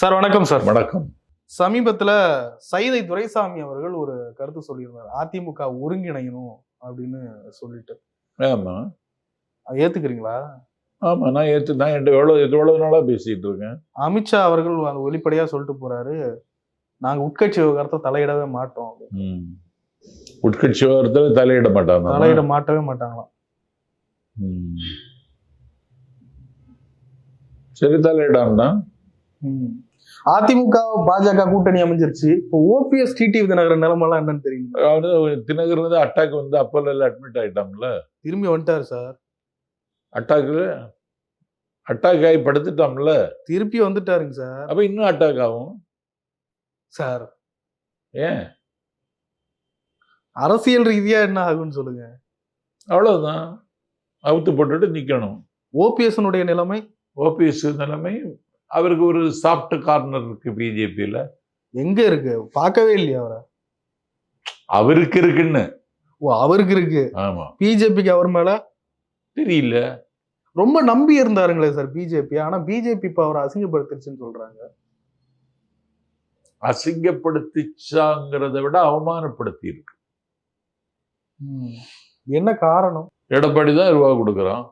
Sir வணக்கம் sir. வணக்கம். சமீபத்துல சைதை துரைசாமி அவர்கள் ஒரு கருத்து சொல்லியிருந்தார். அதிமுக ஒருங்கிணையணும் அப்படின்னு சொல்லிட்டு. ஆமா. அதை ஏத்துக்கிறீங்களா? ஆமா நான் ஏத்து நான் என்கிட்ட எவ்வளவு எவ்வளவு நாளா பேசிட்டு இருக்கேன். அமித்ஷா அவர்கள் அது வெளிப்படையா சொல்லிட்டு போறாரு. நாங்க உட்கட்சி விவகாரத்தை தலையிடவே மாட்டோம். உட்கட்சி விவகாரத்துல தலையிட மாட்டாங்க தலையிட மாட்டவே மாட்டாங்களாம். சரி தலையிடாம ம். அதிமுக பாஜக கூட்டணி அமைஞ்சிருச்சு. இப்போ ஓபிஎஸ் டிடிவி தினகரன் நிலைமெல்லாம் என்னன்னு அவரு தினகர் வந்து அட்டாக் வந்து அப்போல அட்மிட் ஆயிட்டாங்கல்ல திரும்பி வந்துட்டாரு சார் அட்டாக்கு அட்டாக் ஆகி படுத்துட்டோம்ல திருப்பி வந்துட்டாருங்க சார் அப்ப இன்னும் அட்டாக் ஆகும்? சார் ஏன்? அரசியல் ரீதியா என்ன ஆகும்னு சொல்லுங்க. அவ்வளவுதான். அவுத்து போட்டுட்டு நிக்கணும். ஓபிஎஸ் நிலைமை? ஓபிஎஸ் நிலைமை அவருக்கு ஒரு சாஃப்ட் கார்னர் இருக்கு பிஜேபியில எங்க இருக்கு? பார்க்கவே இல்லையா அவரை? அவருக்கு இருக்குன்னு. ஓ அவருக்கு இருக்கு. ஆமா. பிஜேபிக்கு அவர் மேல? தெரியல. ரொம்ப நம்பி இருந்தாருங்களே சார் பிஜேபி ஆனா பிஜேபி இப்ப அவரை அசிங்கப்படுத்திருச்சுன்னு சொல்றாங்க. அசிங்கப்படுத்திச்சாங்கிறத விட அவமானப்படுத்தி இருக்கு என்ன காரணம்? எடப்பாடி தான் ரூபா கொடுக்குறான்.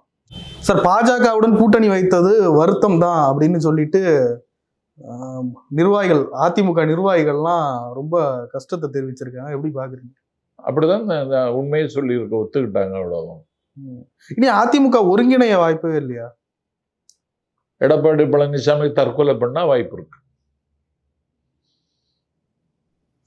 சார் பாஜகவுடன் கூட்டணி வைத்தது வருத்தம் தான் அப்படின்னு சொல்லிட்டு நிர்வாகிகள் அதிமுக நிர்வாகிகள்லாம் ரொம்ப கஷ்டத்தை தெரிவிச்சிருக்காங்க. எப்படி பாக்குறீங்க? அப்படிதான் உண்மையை சொல்லி இருக்க ஒத்துக்கிட்டாங்க அவ்வளவுதான். ம். இனி அதிமுக ஒருங்கிணைய வாய்ப்பே இல்லையா? எடப்பாடி பழனிசாமி தற்கொலை பண்ணா வாய்ப்பு இருக்கு.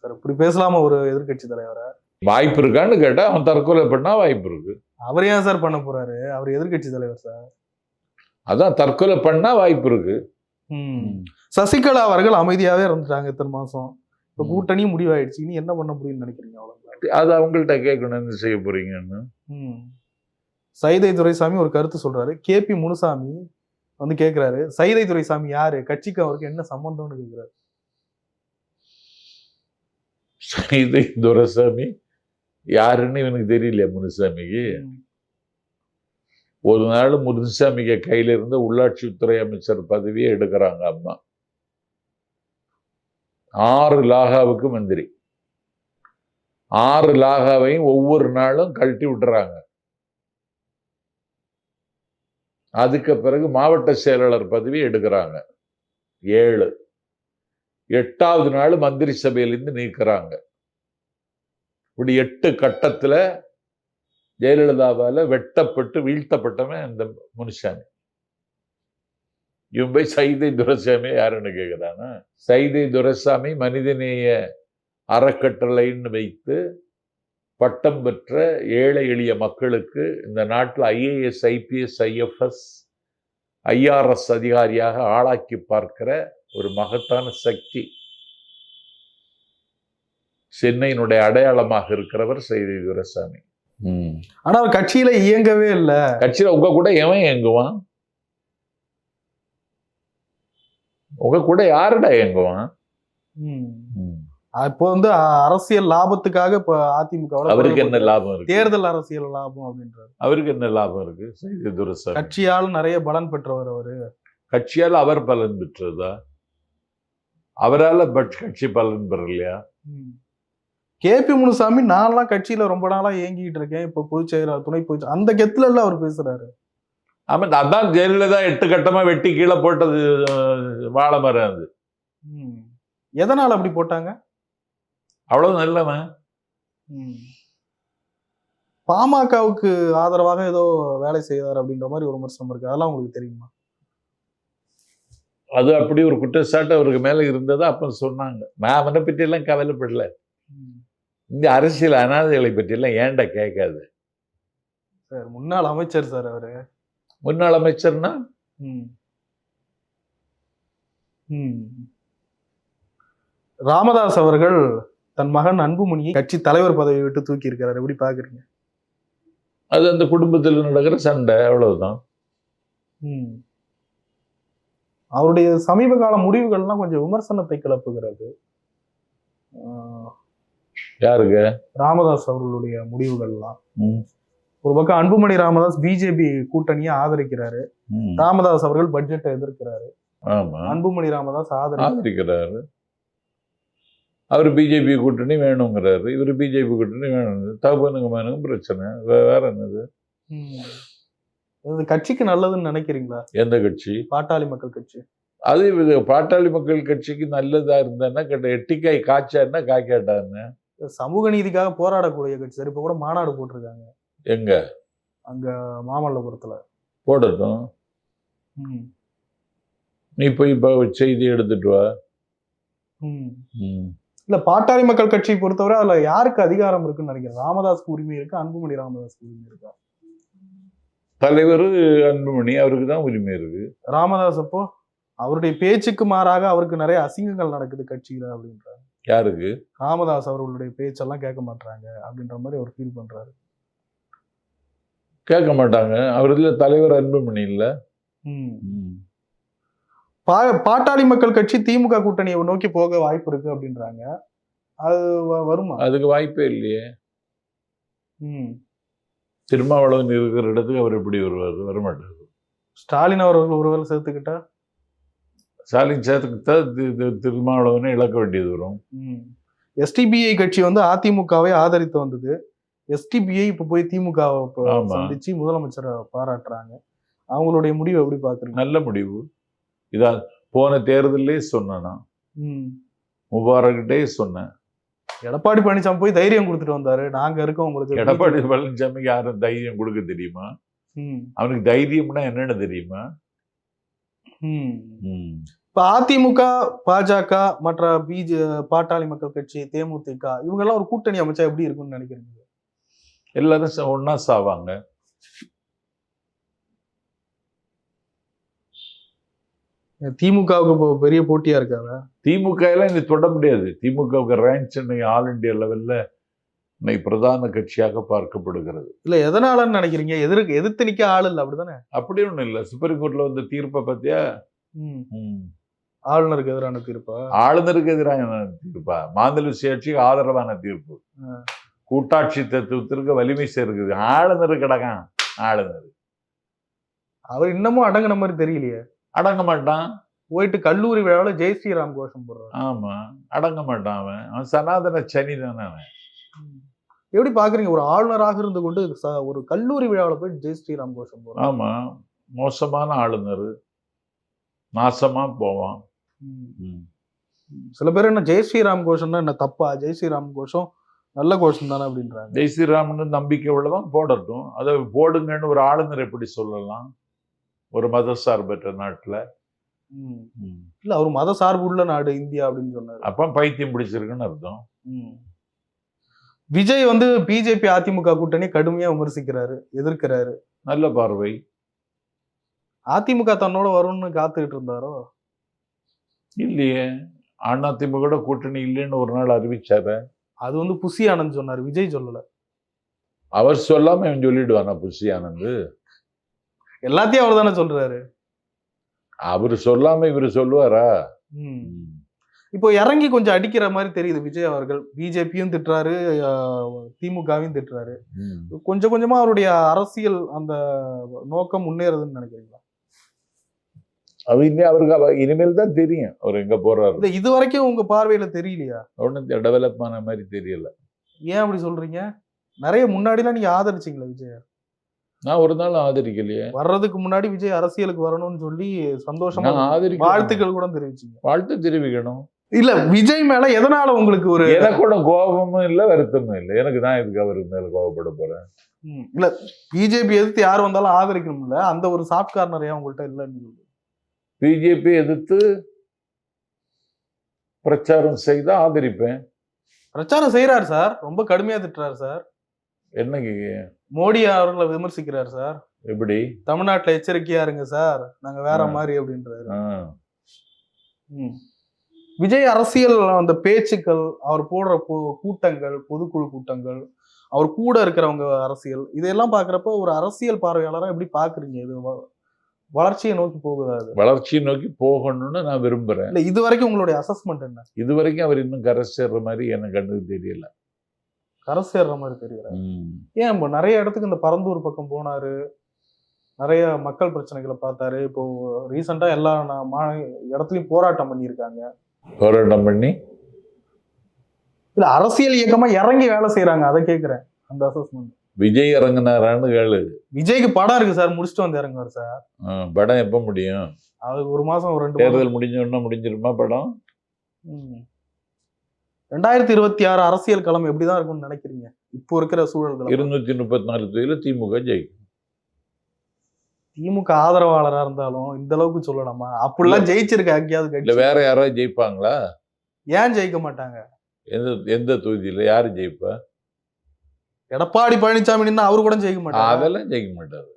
சார் இப்படி பேசலாமா ஒரு எதிர்க்கட்சி தலைவரை? வாய்ப்பு இருக்கான்னு கேட்டா அவன் தற்கொலை பண்ணா வாய்ப்பு இருக்கு. அவர் ஏன் சார் பண்ண போறாரு? அவர் எதிர்க்கட்சி தலைவர் சார். அதான் தற்கொலை பண்ணா வாய்ப்பு இருக்கு. சசிகலா அவர்கள் அமைதியாவே இருந்துட்டாங்க இத்தனை மாசம். இப்ப ம். கூட்டணியும் முடிவாயிடுச்சு. இனி என்ன பண்ண முடியும்னு நினைக்கிறீங்க அவ்வளவு அது அவங்கள்ட்ட கேட்கணும் என்ன செய்ய போறீங்கன்னு. சைதை துரைசாமி ஒரு கருத்து சொல்றாரு. கேபி முனுசாமி வந்து கேக்குறாரு. சைதை துரைசாமி யாரு? கட்சிக்கு அவருக்கு என்ன சம்பந்தம்னு கேக்குறாரு. இது துரைசாமி? யாருன்னு இவனுக்கு தெரியல முனுசாமிக்கு. ஒரு நாள் முனுசாமிக்கு கையில இருந்து உள்ளாட்சித்துறை அமைச்சர் பதவியை எடுக்கிறாங்க அம்மா. ஆறு லாகாவுக்கு மந்திரி. ஆறு லாகாவையும் ஒவ்வொரு நாளும் கழட்டி விட்டுறாங்க. அதுக்கு பிறகு மாவட்ட செயலாளர் பதவி எடுக்கிறாங்க. ஏழு. எட்டாவது நாள் மந்திரி சபையிலிருந்து நீக்குறாங்க. இப்படி எட்டு கட்டத்தில் ஜெயலலிதாவால் வெட்டப்பட்டு வீழ்த்தப்பட்டவன் இந்த முனுசாமி. இவன் போய் சைதை துரசாமி யாருன்னு கேட்குறானா சைதை துரசாமி மனிதநேய அறக்கட்டளைன்னு வைத்து பட்டம் பெற்ற ஏழை எளிய மக்களுக்கு இந்த நாட்டில் ஐஏஎஸ் ஐபிஎஸ் ஐஎஃப்எஸ் ஐஆர்எஸ் அதிகாரியாக ஆளாக்கி பார்க்கிற ஒரு மகத்தான சக்தி. சென்னையினுடைய அடையாளமாக இருக்கிறவர் செய்தி துரைசாமி ம். ஆனா அவர் கட்சியில இயங்கவே இல்ல. கட்சியில உங்க கூட எவன் இயங்குவான்? உங்க கூட யாருடா இயங்குவான்? ம். இப்போ வந்து அரசியல் லாபத்துக்காக இப்ப அதிமுக அவருக்கு என்ன லாபம் இருக்கு? தேர்தல் அரசியல் லாபம் அப்படின்றாரு. அவருக்கு என்ன லாபம் இருக்கு? செய்தி துரைசாமி. கட்சியால் நிறைய பலன் பெற்றவர் அவரு. கட்சியால் அவர் பலன் பெற்றதா? அவரால பட் கட்சி பலன் பெறலையா? கேபி முனுசாமி நான்லாம் கட்சியில ரொம்ப நாளா இயங்கிட்டு இருக்கேன். இப்ப பொதுச் செயலாளர் துணை பொதுச் அந்த கெத்துல எல்லாம் அவர் பேசுறாரு. ஆமா அதான் ஜெயலலிதா எட்டு கட்டமா வெட்டி கீழே போட்டது வாழை மரம் அது. எதனால அப்படி போட்டாங்க? அவ்வளவு நல்லவன். பாமகவுக்கு ஆதரவாக ஏதோ வேலை செய்தார் அப்படின்ற மாதிரி ஒரு விமர்சனம் இருக்கு. அதெல்லாம் உங்களுக்கு தெரியுமா? அது அப்படி ஒரு குற்றச்சாட்டு அவருக்கு மேல இருந்ததா அப்ப சொன்னாங்க. நான் அவனை பற்றி எல்லாம் கவலைப்படல. இந்த அரசியல் அனாதைகளை பற்றி எல்லாம் ஏன்டா கேட்காது? சார் முன்னாள் அமைச்சர் சார் அவரு. முன்னாள் அமைச்சர்னா? ம். ம். ராமதாஸ் அவர்கள் தன் மகன் அன்புமணியை கட்சி தலைவர் பதவியை விட்டு தூக்கி இருக்காரு எப்படி பாக்குறீங்க அது அந்த குடும்பத்தில் நடக்கிற சண்டை அவ்வளவுதான். ம். அவருடைய சமீப கால முடிவுகள்லாம் கொஞ்சம் விமர்சனத்தை கிளப்புகிறது. யாருக்கு? ராமதாஸ் அவர்களுடைய முடிவுகள்லாம். ஒரு பக்கம் அன்புமணி ராமதாஸ் பிஜேபி கூட்டணியை ஆதரிக்கிறாரு. ராமதாஸ் அவர்கள் பட்ஜெட்டை எதிர்க்கிறாரு. ஆமா. அன்புமணி ராமதாஸ் ஆதரிக்கிறாரு. அவர் பிஜேபி கூட்டணி வேணுங்கிறாரு. இவர் பிஜேபி கூட்டணி வேணும் தகுனுங்க மேனுங்க பிரச்சனை. வேற என்னது? கட்சிக்கு நல்லதுன்னு நினைக்கிறீங்களா? எந்த கட்சி? பாட்டாளி மக்கள் கட்சி. அது பாட்டாளி மக்கள் கட்சிக்கு நல்லதா இருந்தான்னா கேட்ட எட்டிக்காய் காய்ச்சான்னா காய்க்காட்டான்னு சமூக நீதிக்காக போராடக்கூடிய கட்சி சார். இப்ப கூட மாநாடு போட்டிருக்காங்க. எங்க? அங்க மாமல்லபுரத்துல. போடட்டும். நீ போய் இப்போ செய்தி எடுத்துட்டு வா. இல்ல பாட்டாளி மக்கள் கட்சியை பொறுத்தவரை அதுல யாருக்கு அதிகாரம் இருக்குன்னு நினைக்கிறேன் ராமதாஸ்க்கு உரிமை இருக்கு? அன்புமணி ராமதாஸ்க்கு உரிமை இருக்கா? தலைவர் அன்புமணி அவருக்கு தான் உரிமை இருக்கு. ராமதாஸ் அப்போ அவருடைய பேச்சுக்கு மாறாக அவருக்கு நிறைய அசிங்கங்கள் நடக்குது கட்சியில அப்படின்றாரு யாருக்கு? ராமதாஸ் அவர்களுடைய பேச்செல்லாம் கேட்க மாட்டாங்க அப்படின்ற மாதிரி அவர் ஃபீல் பண்றாரு. கேட்க மாட்டாங்க. அவர் இதுல தலைவர் அன்புமணி இல்ல. பா- பாட்டாளி மக்கள் கட்சி திமுக கூட்டணியை நோக்கி போக வாய்ப்பு இருக்கு அப்படின்றாங்க. அது வருமா? அதுக்கு வாய்ப்பே இல்லையே. ம். திருமாவளவன் இருக்கிற இடத்துக்கு அவர் எப்படி வருவார்? வரமாட்டார். ஸ்டாலின் அவர்கள் ஒருவர் சேர்த்துக்கிட்டா? ஸ்டாலின் சேர்த்துக்கிட்டா திருமாவளவனை இழக்க வேண்டியது வரும். எஸ்டிபிஐ கட்சி வந்து அதிமுகவை ஆதரித்து வந்தது. எஸ்டிபிஐ இப்ப போய் திமுக ஆமா. சந்திச்சு முதலமைச்சரை பாராட்டுறாங்க. அவங்களுடைய முடிவு எப்படி பாக்குறீங்க? நல்ல முடிவு. இதான் போன தேர்தலே ம். முபாரக்கிட்டே சொன்னேன். எடப்பாடி பழனிசாமி போய் தைரியம் கொடுத்துட்டு வந்தாரு. நாங்க இருக்கோம் உங்களுக்கு. எடப்பாடி பழனிசாமிக்கு யாரும் தைரியம் கொடுக்க தெரியுமா? ம். அவனுக்கு தைரியம்னா என்னன்னு தெரியுமா? ம். ம். இப்ப அதிமுக பாஜக மற்ற பிஜே பாட்டாளி மக்கள் கட்சி தேமுதிக இவங்க எல்லாம் ஒரு கூட்டணி அமைச்சா எப்படி இருக்கும்னு நினைக்கிறீங்க? எல்லாரும் ஒண்ணா சாவாங்க. திமுகவுக்கு இப்போ பெரிய போட்டியா இருக்காங்க திமுக எல்லாம் இன்னைக்கு தொட முடியாது. திமுகவுக்கு ரேங்க் இன்னைக்கு ஆல் இந்தியா லெவல்ல இன்னைக்கு பிரதான கட்சியாக பார்க்கப்படுகிறது. இல்ல எதனாலன்னு நினைக்கிறீங்க? எதிர்க்கு எதிர்த்து நிக்க ஆள் இல்ல அப்படிதானே அப்படி ஒண்ணும் இல்லை. சுப்ரீம் கோர்ட்ல வந்த தீர்ப்பை பத்தியா? ம். ஆளுநருக்கு எதிரான தீர்ப்பா? ஆளுநருக்கு எதிரான தீர்ப்பா? மாநில சுயாட்சிக்கு ஆதரவான தீர்ப்பு. கூட்டாட்சி தத்துவத்திற்கு வலிமை சேர்க்குது. ஆளுநர் கிடக்கான். ஆளுநர். அவர் இன்னமும் அடங்குன மாதிரி தெரியலையே. அடங்க மாட்டான். போயிட்டு கல்லூரி விழாவில் ஜெய் ஸ்ரீராம் கோஷம் போடுறாரு. ஆமா. அடங்க மாட்டான் அவன். அவன் சனாதன சனி தானே அவன். எப்படி பாக்குறீங்க? ஒரு ஆளுநராக இருந்து கொண்டு ச- ஒரு கல்லூரி விழாவில் போயிட்டு ஜெய் ஸ்ரீராம் கோஷம் போடுறாரு. ஆமா. மோசமான ஆளுநர். நாசமா போவான். சில பேர் என்ன ஜெய் ஸ்ரீராம் கோஷம்னா என்ன தப்பா? ஜெய் ஸ்ரீராம் கோஷம் நல்ல கோஷம் தானே அப்படின்றாங்க. ஜெய் ஸ்ரீராம்னு நம்பிக்கை உள்ளவன் போடட்டும். அதை போடுங்கன்னு ஒரு ஆளுநர் எப்படி சொல்லலாம்? ஒரு மதசார்பற்ற நாட்டுல. ம். ம். இல்ல அவர் மத சார்பு உள்ள நாடு இந்தியா அப்படின்னு சொன்னாரு. அப்ப பைத்தியம் பிடிச்சிருக்குன்னு அர்த்தம். விஜய் வந்து பிஜேபி அதிமுக கூட்டணி கடுமையா விமர்சிக்கிறாரு எதிர்க்கிறாரு. நல்ல பார்வை. அதிமுக தன்னோட வரும்னு காத்துக்கிட்டு இருந்தாரோ? இல்லையே. அதிமுக கூட்டணி இல்லைன்னு ஒரு நாள் அறிவிச்சாரு. அது வந்து புசி ஆனந்த் சொன்னாரு. விஜய் சொல்லல. அவர் சொல்லாம இவன் சொல்லிடுவானா புஷி ஆனந்து? எல்லாத்தையும் அவர் தானே சொல்றாரு. அவர் சொல்லாம இவர் சொல்லுவாரா. இப்போ இறங்கி கொஞ்சம் அடிக்கிற மாதிரி தெரியுது விஜய் அவர்கள். பிஜேபியும் திட்டுறாரு திமுகவையும் திட்டுறாரு. கொஞ்சம் கொஞ்சமா அவருடைய அரசியல் அந்த நோக்கம் முன்னேறுதுன்னு நினைக்கிறீங்களா? அவர் இனி அவருக்கு அவ- இனிமேல் தான் தெரியும். அவர் எங்க போறாரு. இல்ல இது வரைக்கும் உங்க பார்வையில தெரியலையா? ஒன்றும் டெவலப் ஆன மாதிரி தெரியல. ஏன் அப்படி சொல்றீங்க? நிறைய முன்னாடிலாம் நீங்க ஆதரிச்சீங்களா விஜய்? நான் ஒரு நாள் ஆதரிக்கலையே. வர்றதுக்கு முன்னாடி விஜய் அரசியலுக்கு வரணும்னு சொல்லி சந்தோஷமா ஆதரிக்க வாழ்த்துக்கள் கூட தெரிவிச்சீங்க. வாழ்த்து தெரிவிக்கணும். இல்ல விஜய் மேல எதனால உங்களுக்கு ஒரு எனக்கு கூட கோபமும் இல்லை வருத்தமும் இல்லை. எனக்கு தான் இதுக்கு அவருக்கு மேல கோபப்பட போறேன். இல்ல பிஜேபி எதிர்த்து யார் வந்தாலும் ஆதரிக்கணும்ல. அந்த ஒரு சாஃப்ட் கார்னர் ஏன் உங்கள்கிட்ட இல்லைன்னு. பிஜேபி எதிர்த்து பிரச்சாரம் செய்தா ஆதரிப்பேன். பிரச்சாரம் செய்யறாரு சார். ரொம்ப கடுமையா திட்டுறாரு சார். என்னங்க மோடி அவர்களை விமர்சிக்கிறார் சார். எப்படி? தமிழ்நாட்டுல எச்சரிக்கையா இருங்க சார். நாங்க வேற. மாதிரி அப்படின்றாரு. விஜய் அரசியல் அந்த பேச்சுக்கள் அவர் போடுற கூட்டங்கள் பொதுக்குழு கூட்டங்கள் அவர் கூட இருக்கிறவங்க அரசியல் இதெல்லாம் பாக்குறப்ப ஒரு அரசியல் பார்வையாளரா எப்படி பாக்குறீங்க இது வளர்ச்சியை நோக்கி போகுதா. அது வளர்ச்சியை நோக்கி போகணும்னு நான் விரும்புறேன். இல்ல இது வரைக்கும் உங்களுடைய அசஸ்மெண்ட் என்ன? இது வரைக்கும் அவர் இன்னும் கரை சேர்ற மாதிரி எனக்கு கண்ணுக்கு தெரியல. கரை சேர்ற மாதிரி தெரியல. ஏன் இப்போ நிறைய இடத்துக்கு இந்த பரந்தூர் பக்கம் போனாரு. நிறைய மக்கள் பிரச்சனைகளை பார்த்தாரு. இப்போ ரீசெண்டா எல்லா மா இடத்துலயும் போராட்டம் பண்ணியிருக்காங்க. போராட்டம் பண்ணி? இல்ல அரசியல் இயக்கமா இறங்கி வேலை செய்யறாங்க அதை கேக்குறேன். அந்த அசஸ்மெண்ட் விஜய் இறங்குனாரான்னு கேளு. விஜய்க்கு படம் இருக்கு சார் முடிச்சுட்டு வந்து இறங்குவார் சார். படம் எப்போ முடியும்? அது ஒரு மாசம் ஒரு ரெண்டு தேர்தல் முடிஞ்ச உடனே முடிஞ்சிருமா படம். ரெண்டாயிரத்தி இருபத்தி ஆறு அரசியல் களம் எப்படிதான் இருக்கும்னு நினைக்கிறீங்க? இப்போ இருக்கிற சூழல்கள் இருநூத்தி முப்பத்தி நாலு தொகுதியில திமுக ஜெயிக்கும். திமுக ஆதரவாளரா இருந்தாலும் இந்த அளவுக்கு சொல்லலாமா? அப்படிலாம் ஜெயிச்சிருக்க எங்கேயாவது இல்ல வேற யாராவது ஜெயிப்பாங்களா? ஏன் ஜெயிக்க மாட்டாங்க? எந்த எந்த தொகுதியில யாரு ஜெயிப்பா? எடப்பாடி பழனிசாமி நின்னா அவரு கூட ஜெயிக்க மாட்டாங்க அதெல்லாம் ஜெயிக்க மாட்டாரு.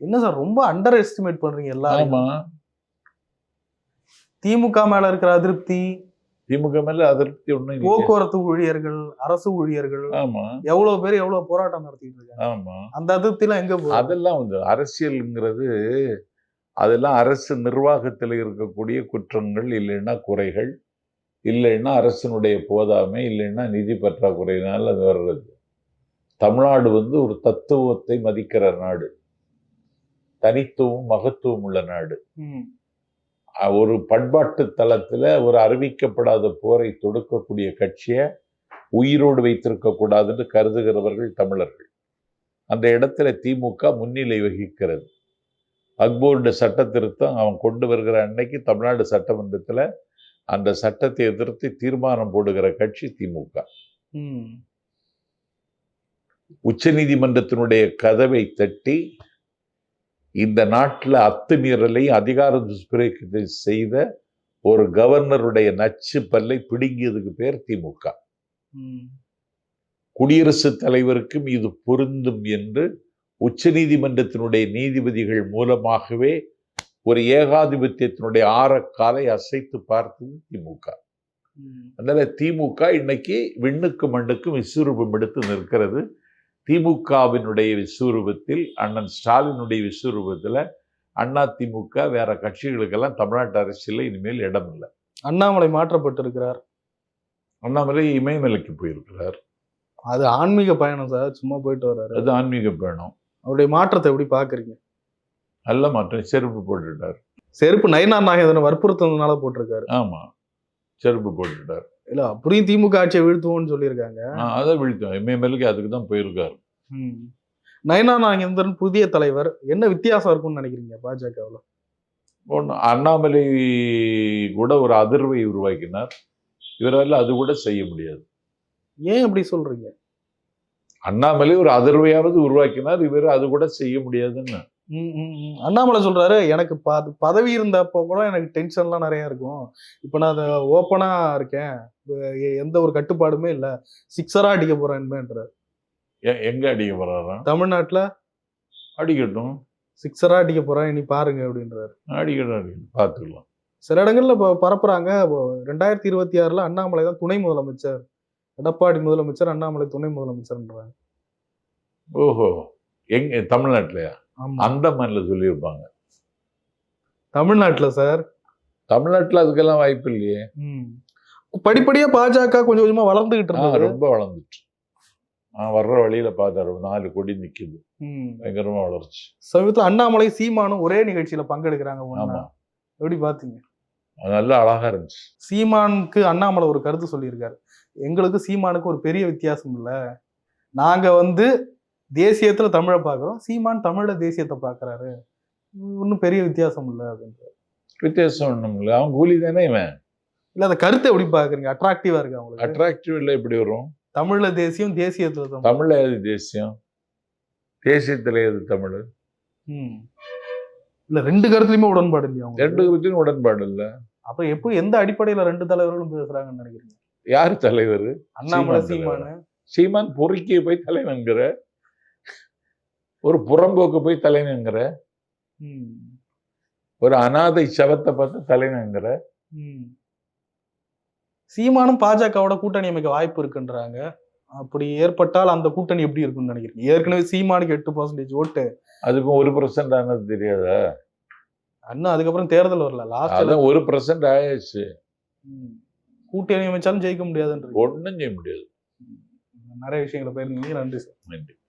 என்ன சார் ரொம்ப அண்டர் எஸ்டிமேட் பண்றீங்க எல்லாரும் திமுக மேல இருக்கிற அதிருப்தி திமுக மேல அதிருப்தி இல்லையே. போக்குவரத்து ஊழியர்கள் அரசு ஊழியர்கள் ஆமா. எவ்வளவு பேர் எவ்வளவு போராட்டம் நடத்திட்டு இருக்காங்க? ஆமா. அந்த அதிருப்தி எல்லாம் எங்க போகுது? அதெல்லாம் வந்து அரசியல்ங்கிறது அதெல்லாம் அரசு நிர்வாகத்தில் இருக்கக்கூடிய குற்றங்கள் இல்லைன்னா குறைகள். இல்லைன்னா அரசினுடைய போதாமை இல்லைன்னா நிதி பற்றாக்குறையினால் அது வர்றது. தமிழ்நாடு வந்து ஒரு தத்துவத்தை மதிக்கிற நாடு. தனித்துவம் மகத்துவம் உள்ள நாடு. ஒரு பண்பாட்டு தளத்துல ஒரு அறிவிக்கப்படாத போரை தொடுக்கக்கூடிய கட்சியை உயிரோடு வைத்திருக்க கூடாதுன்னு கருதுகிறவர்கள் தமிழர்கள். அந்த இடத்துல திமுக முன்னிலை வகிக்கிறது. அக்போர்டு சட்ட திருத்தம் அவன் கொண்டு வருகிற அன்னைக்கு தமிழ்நாடு சட்டமன்றத்துல அந்த சட்டத்தை எதிர்த்து தீர்மானம் போடுகிற கட்சி திமுக ம். உச்சநீதிமன்றத்தினுடைய கதவை தட்டி இந்த நாட்டில் அத்துமீறலை அதிகார துஷ்பிரயோகத்தை செய்த ஒரு கவர்னருடைய நச்சு பல்லை பிடுங்கியதுக்கு பேர் திமுக. குடியரசுத் தலைவருக்கும் இது பொருந்தும் என்று உச்சநீதிமன்றத்தினுடைய நீதிபதிகள் மூலமாகவே ஒரு ஏகாதிபத்தியத்தினுடைய ஆரக்காலை அசைத்து பார்த்தது திமுக. அதனால திமுக இன்னைக்கு விண்ணுக்கு மண்ணுக்கும் விஸ்வரூபம் எடுத்து நிற்கிறது. திமுகவினுடைய விஸ்வரூபத்தில் அண்ணன் ஸ்டாலினுடைய விஸ்வரூபத்தில் அண்ணா திமுக வேற கட்சிகளுக்கெல்லாம் தமிழ்நாட்டு அரசியலில் இனிமேல் இடம் இல்லை. அண்ணாமலை மாற்றப்பட்டிருக்கிறார். அண்ணாமலை இமயமலைக்கு போயிருக்கிறார். அது ஆன்மீக பயணம் சார் சும்மா போயிட்டு வர்றாரு. அது ஆன்மீக பயணம். அவருடைய மாற்றத்தை எப்படி பாக்குறீங்க நல்ல மாற்றம். செருப்பு போட்டுட்டார். செருப்பு நயனார் நாகேந்திரன் வற்புறுத்ததுனால போட்டிருக்காரு. ஆமா. செருப்பு போட்டுட்டார். இல்ல அப்படியும் திமுக ஆட்சியை வீழ்த்துவோம்னு சொல்லியிருக்காங்க. அதை விழித்தோம் இமயமலைக்கு அதுக்கு தான் போயிருக்காரு. ம். நயனார் நாகேந்திரன் புதிய தலைவர். என்ன வித்தியாசம் இருக்கும்னு நினைக்கிறீங்க பாஜகவுல? ஒன்று அண்ணாமலை கூட ஒரு அதிர்வை உருவாக்கினார். இவரால் அது கூட செய்ய முடியாது. ஏன் இப்படி சொல்றீங்க? அண்ணாமலை ஒரு அதிர்வையாவது உருவாக்கினார். இவர் அது கூட செய்ய முடியாதுன்னு. அண்ணாமலை சொல்றாரு எனக்கு ப- பதவி இருந்தப்போ கூட எனக்கு டென்ஷன்லாம் நிறைய இருக்கும். இப்போ நான் அதை ஓப்பனா இருக்கேன். எந்த ஒரு கட்டுப்பாடுமே இல்லை. சிக்ஸரா அடிக்க போறேன்மேன்றாரு எங்க அடிக்க போறாராம் தமிழ்நாட்டுல அடிக்கட்டும். சிக்ஸரா அடிக்க போறேன் இனி பாருங்க அப்படின்றாரு. அடிக்கட்டும் பார்த்துக்கலாம். சில இடங்கள்ல இப்போ பரப்புறாங்க. ரெண்டாயிரத்தி இருபத்தி ஆறுல அண்ணாமலை தான் துணை முதலமைச்சர். எடப்பாடி முதலமைச்சர் அண்ணாமலை துணை முதலமைச்சர்ன்றாங்க. ஓஹோ. எங்க தமிழ்நாட்டுலயா? அந்தமான்ல சொல்லியிருப்பாங்க. தமிழ்நாட்டுல சார்? தமிழ்நாட்டுல அதுக்கெல்லாம் வாய்ப்பு இல்லையே. ம். படிப்படியா பாஜக கொஞ்சம் கொஞ்சமா வளர்ந்துகிட்டு ஆ, இருந்தது. ரொம்ப வளர்ந்துட்டு நான் வர்ற வழியில பார்த்தாரு நாலு கொடி நிக்குது. ம். பயங்கரமா வளர்ச்சி. சமீபத்துல அண்ணாமலை சீமானும் ஒரே நிகழ்ச்சியில பங்கெடுக்கிறாங்க. ஆமா. எப்படி பாத்தீங்க? அது நல்லா அழகா இருந்துச்சு. சீமானுக்கு அண்ணாமலை ஒரு கருத்து சொல்லியிருக்காரு. எங்களுக்கு சீமானுக்கு ஒரு பெரிய வித்தியாசம் இல்ல. நாங்க வந்து தேசியத்துல தமிழை பார்க்கறோம். சீமான் தமிழ்ல தேசியத்தை பார்க்கறாரு. ஒன்றும் பெரிய வித்தியாசம் இல்ல அப்படின்றாரு வித்தியாசம் ஒண்ணும் இல்லை. அவன் கூலி தானே இவன்? இல்ல அந்த கருத்தை எப்படி பாக்குறீங்க அட்ராக்டிவா இருக்கு அவங்களுக்கு? அட்ராக்டிவ் இல்லை எப்படி வரும்? தமிழ்ல தேசியம் தேசியத்துல தமிழ். தமிழ்ல எது தேசியம்? தேசியத்துல எது தமிழ்? ம். இல்ல ரெண்டு கருத்துலயுமே உடன்பாடு இல்லையா ரெண்டு? பத்தியும் உடன்பாடு இல்ல. அப்ப எப்படி எந்த அடிப்படையில ரெண்டு தலைவர்களும் பேசுறாங்கன்னு நினைக்கிறீங்க? யார் தலைவர்? அண்ணாமலை. சீமானு சீமான் பொறுக்கிய போய் தலைவன்கிற ஒரு புறம்போக்கு போய் தலைவன்கிற ம். ஒரு அனாதை சவத்தை பார்த்து தலைவன்கிற ம். சீமானும் பாஜகவோட கூட்டணி அமைக்க வாய்ப்பு இருக்குன்றாங்க. அப்படி ஏற்பட்டால் அந்த கூட்டணி எப்படி இருக்கும்னு நினைக்கிறீங்க? ஏற்கனவே சீமானுக்கு எட்டு பர்சன்டேஜ் ஓட்டு. அதுக்கு ஒரு பர்சன்ட் ஆனது தெரியாதா? அண்ணா அதுக்கப்புறம் தேர்தல் வரல. லாஸ்ட் ஒரு பர்சன்ட் ஆயிடுச்சு கூட்டணி அமைச்சாலும் ஜெயிக்க முடியாதுன்றது ஒண்ணும் செய்ய முடியாது. நிறைய விஷயங்களை போயிருந்தீங்க நன்றி சார். நன்றி.